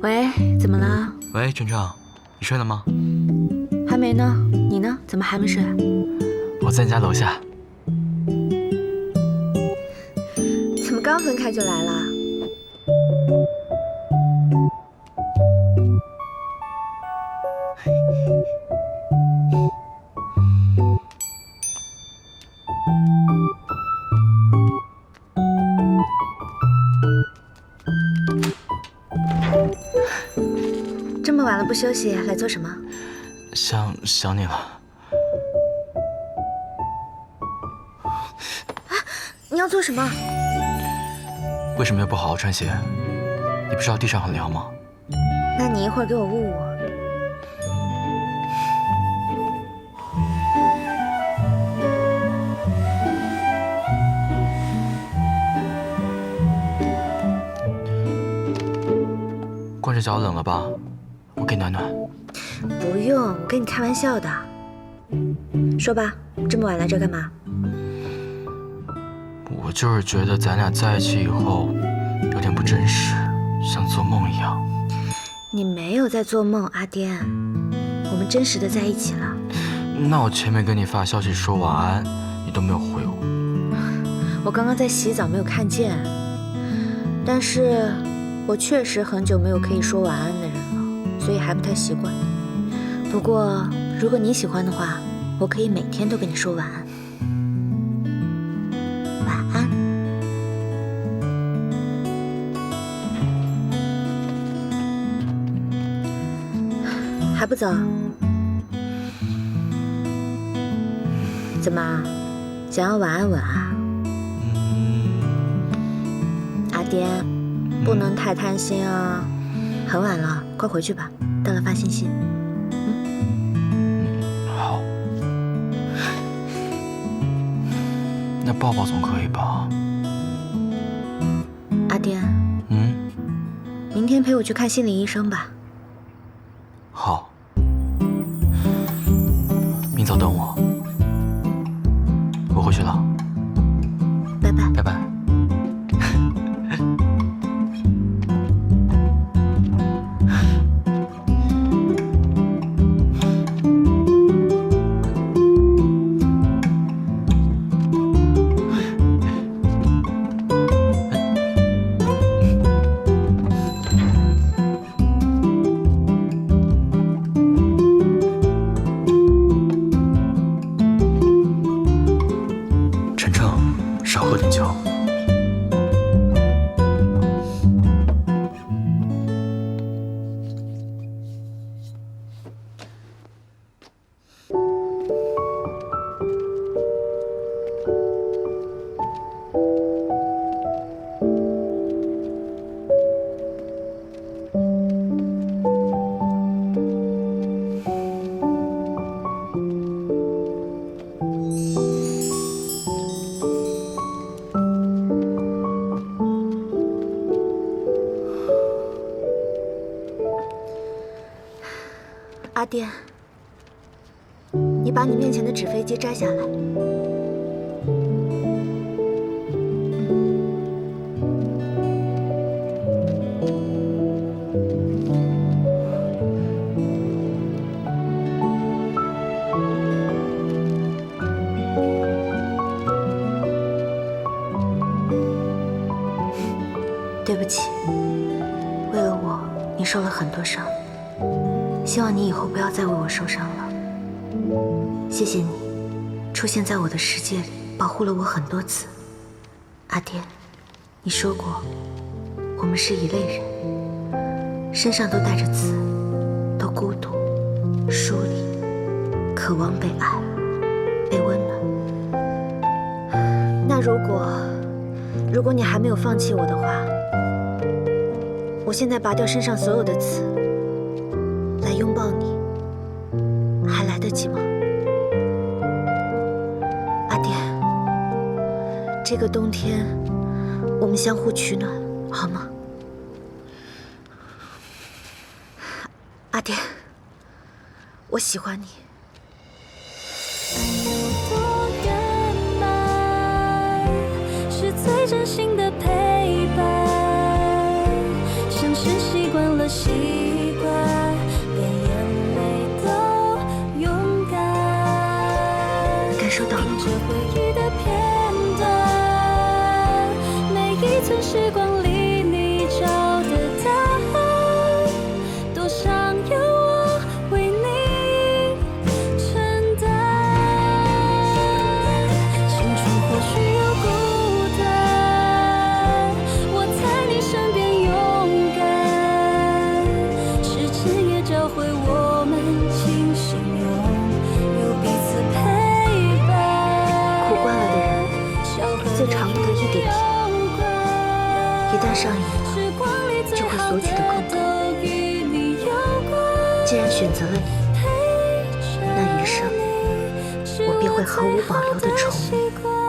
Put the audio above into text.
喂，怎么了？喂，程程，你睡了吗？还没呢。你呢？怎么还没睡？我在你家楼下。怎么刚分开就来了？不休息，来做什么？想想你了。啊你要做什么？为什么又不好好穿鞋？你不知道地上很凉吗？那你一会儿给我捂捂。光着脚冷了吧？我给暖暖。不用，我跟你开玩笑的。说吧，这么晚来这干嘛？我就是觉得咱俩在一起以后有点不真实，像做梦一样。你没有在做梦，阿颠，我们真实的在一起了。那我前面跟你发消息说晚安，你都没有回我。我刚刚在洗澡，没有看见。但是，我确实很久没有可以说晚安的所以还不太习惯。不过，如果你喜欢的话，我可以每天都跟你说晚安。晚安。还不走？怎么，想要晚安吻啊？阿颠，不能太贪心啊！很晚了，快回去吧。到了发信息。嗯好。那抱抱总可以吧？阿颠，嗯，明天陪我去看心理医生吧。好。明早等我。我回去了。少阿颠，你把你面前的纸飞机摘下来。对不起，为了我，你受了很多伤。希望你以后不要再为我受伤了。谢谢你，出现在我的世界里，保护了我很多次。阿爹，你说过，我们是一类人，身上都带着刺，都孤独、疏离，渴望被爱、被温暖。那如果，如果你还没有放弃我的话，我现在拔掉身上所有的刺。拥抱你，还来得及吗？阿爹，这个冬天我们相互取暖，好吗？阿爹，我喜欢你。上瘾了，就会索取的更多。既然选择了你，那余生我便会毫无保留的宠你。